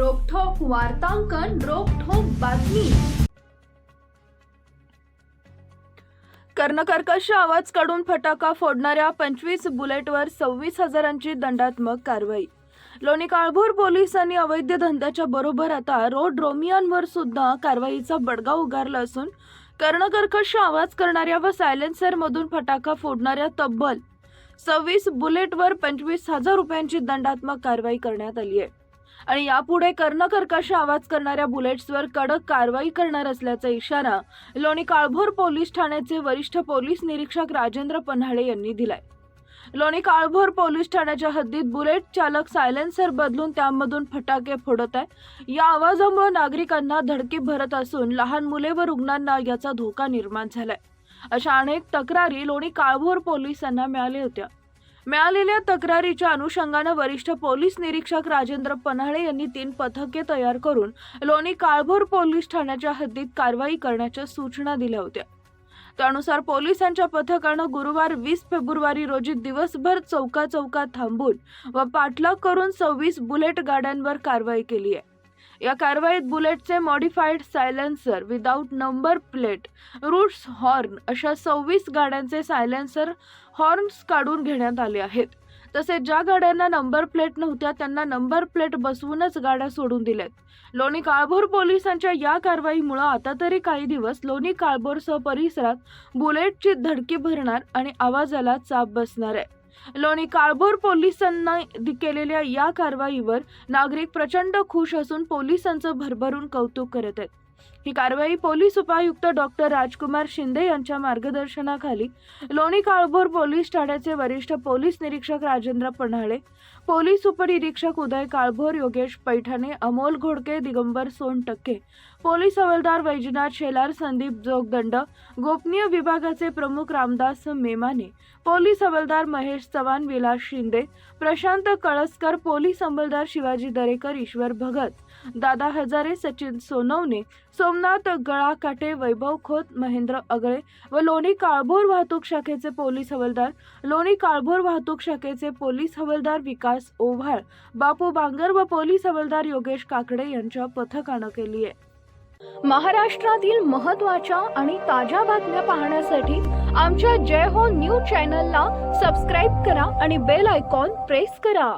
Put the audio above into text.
वार्तांकन रोखोक बातमी. कर्णकर्कश आवाज काढून फटाका फोडणाऱ्या पंचवीस बुलेटवर सव्वीस हजारांची दंडात्मक कारवाई. लोणी काळभोर पोलिसांनी अवैध धंद्याच्या बरोबर आता रोड रोमियांवर सुद्धा कारवाईचा बडगा उगारला असून कर्णकर्कश आवाज करणाऱ्या व सायलेन्सर मधून फटाका फोडणाऱ्या तब्बल सव्वीस बुलेटवर पंचवीस हजार रुपयांची दंडात्मक कारवाई करण्यात आली आहे. आणि यापुढे कर्णकर्कश आवाज करणाऱ्या बुलेट्सवर कडक कारवाई करणार असल्याचा इशारा लोणी काळभोर पोलीस ठाण्याचे वरिष्ठ पोलीस निरीक्षक राजेंद्र पन्हाळे यांनी दिलाय. लोणी काळभोर पोलीस ठाण्याच्या हद्दीत बुलेट चालक सायलेन्सर बदलून त्यामधून फटाके फोडत आहे. या आवाजामुळे नागरिकांना धडकी भरत असून लहान मुले व रुग्णांना याचा धोका निर्माण झालाय. अशा अनेक तक्रारी लोणी काळभोर पोलिसांना मिळाल्या होत्या. मिळालेल्या तक्रारीच्या अनुषंगानं वरिष्ठ पोलीस निरीक्षक राजेंद्र पन्हाळे यांनी तीन पथके तयार करून लोणी काळभोर पोलीस ठाण्याच्या हद्दीत कारवाई करण्याच्या सूचना दिल्या होत्या. त्यानुसार पोलिसांच्या पथकानं गुरुवार वीस फेब्रुवारी रोजी दिवसभर चौका चौकात थांबून व पाठलाग करून सव्वीस बुलेट गाड्यांवर कारवाई केली आहे. या कारवाईत बुलेटचे modified silencer without number plate Roots horn अशा सव्वीस गाड्यांचे सायलेन्सर हॉर्न्स काढून घेण्यात आले आहेत. तसेच ज्या गाड्यांना नंबर प्लेट नव्हत्या त्यांना नंबर प्लेट बसवूनच गाड्या सोडून दिल्यात. लोणी काळभोर पोलिसांच्या या कारवाईमुळे आता तरी काही दिवस लोणी काळभोरसह परिसरात बुलेटची धडकी भरणार आणि आवाजाला चाप बसणार आहे. लोणी काळभोर पोलिसांना केलेल्या या कारवाईवर नागरिक प्रचंड खुश असून पोलिसांचं भरभरून कौतुक करत आहेत. ही कारवाई पोलीस उपायुक्त डॉक्टर राजकुमार शिंदे यांच्या मार्गदर्शनाखाली. लोणी काळभोर पोलीस ठाण्याचे वरिष्ठ पोलीस निरीक्षक राजेंद्र पन्हाळे पोलीस उपनिरीक्षक उदय काळभोर योगेश पैठाणे अमोल घोडके दिगंबर सोनटक्के पोलीस हवालदार वैजनाथ शेलार संदीप जोगदंड गोपनीय विभागाचे प्रमुख रामदास मेमाने पोलीस हवालदार महेश चव्हाण विलास शिंदे प्रशांत कळसकर पोलीस अंमलदार शिवाजी दरेकर ईश्वर भगत दादा हजारे सचिन सोनवणे सोमनाथ गळाकाटे वैभव खोत महेंद्र अगळे व लोणी काळभोर वाहतूक शाखेचे पोलीस हवालदार लोणी काळभोर वाहतूक शाखेचे पोलीस हवालदार विकास ओव्हाळ बापू बांगर व पोलीस हवालदार योगेश काकडे यांच्या पथकानं केली आहे. महाराष्ट्रातील महत्त्वाच्या आणि ताज्या बातम्या पाहण्यासाठी आमच्या जय हो न्यूज चॅनलला सबस्क्राईब करा आणि बेल आयकॉन प्रेस करा.